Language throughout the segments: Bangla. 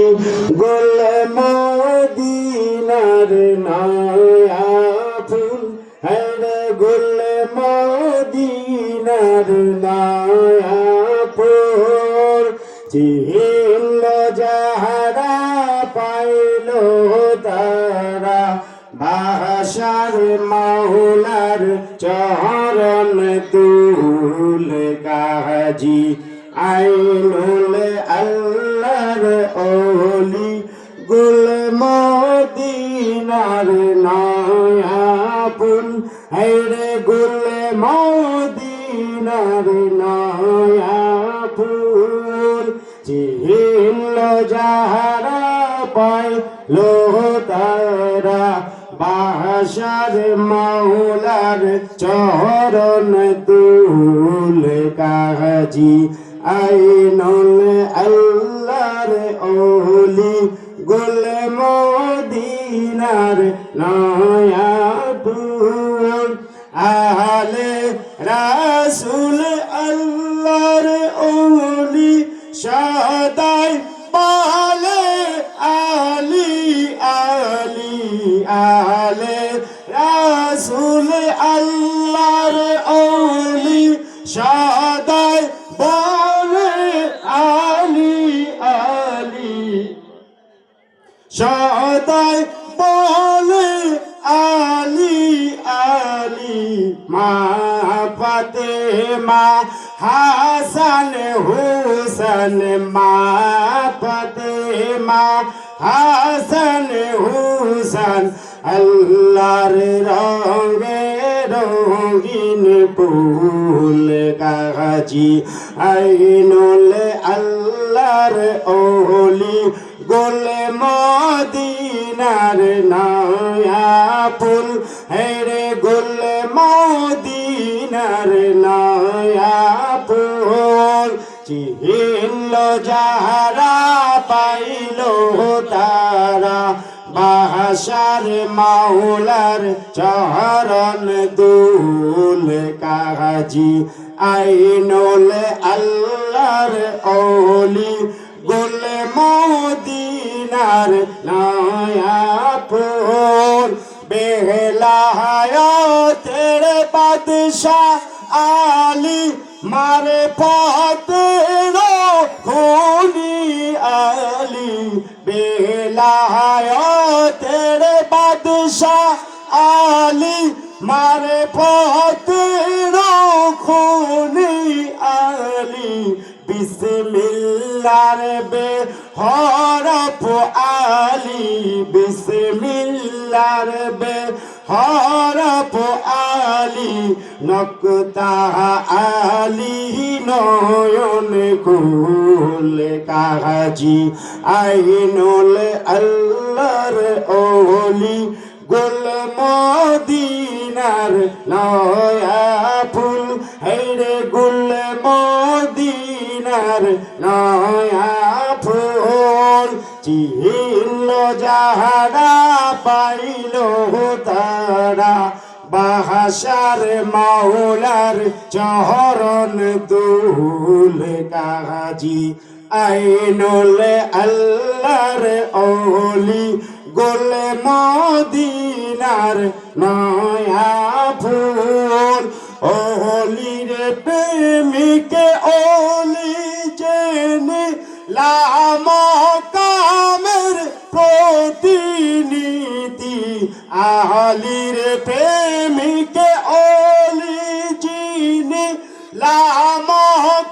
গোল মদিনার নয়া ফুল হরে গোল মদিনার নয়া ফুল চিহিল যাহারা পাইল তারা ভাষার মাহুলার চরণ তুল কাহাজি আইনুল আল্লাহর ওলি হেরে গুল মদিনার নয়াপুল চিহিল যাহারা পাইল তারা বাসার মাওলার চরণ তুল কাহাজি আইনুল আল্লাহর ওলি গোল মদিনার নয়া রাসুল আল্লাহর ওলি সদাই পালে আলি আলি, আলে। রাসুল আল্লাহর ওলি সদাই বলে, আলি আলি। সদাই বলে, আলি আলি। মা পাতে মা হাসান হুসন মা পাতে মা হাসান হুসন আল্লাহর রঙে রঙিন ফুল কাগাজি আইনুল আল্লাহর ওলি গোল মদিনার নয়া ফুল হেরে গোল মদিনার নয়া ফুল চিহিল যাহারা, পাইল তারা। বাহাসার মাওলার চরণ দুল কাহাজি। আইনুল আল্লাহর ওলি গোল মদিনার নয়া ফুল বেহলায়তের বাদশাহ আলী মারে পতের খুনি আলী, বেলায়তের বাদশাহ আলী মারে পতের খুনি আলী বিসমিল্লার বে হরফ আলী বিসমিল্লার বে হরফ আলী নকতা আলী নয়ন কুল কাহাজি, আইনুল আল্লাহর ওলি গুল মদিনার নয়া ফুল হেরে গুল মদিনার নয়া ফুল চিহিল যাহারা পাইল তারা বাহাসার মাওলার চহরণ দুল কাহাজি। আইনুল আল্লাহর ওলি গোল মদিনার নয়া ফুল ওলির প্রেমিকে ওলি জেনে লাম আহলির প্রেমিকে অলি চিনি লাম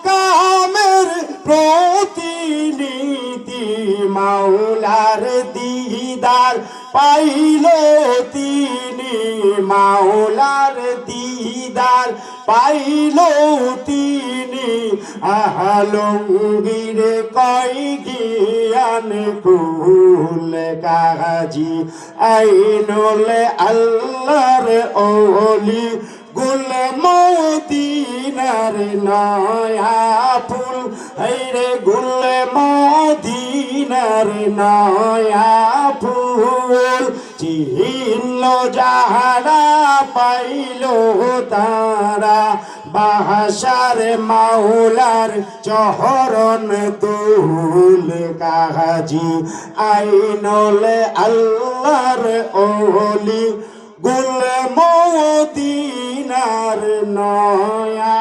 কামের প্রতিনিধি মাওলার দিদার পাইল তিনি। মাওলার দিদার পাইল তিনি আহালঙ্গির কই গিয়ান কুল কাহাজি। আইনুল আল্লাহর ওলি গুল মদিনার নয়া ফুল। হেরে গুল মদিনার নয়া ফুল। চিহ্ন যাহারা পাইল তারা, বাহাসার মাওলার চহরণ দুল কাহাজি। আইনল আল্লাহর ওলি গুল মদিনার নয়া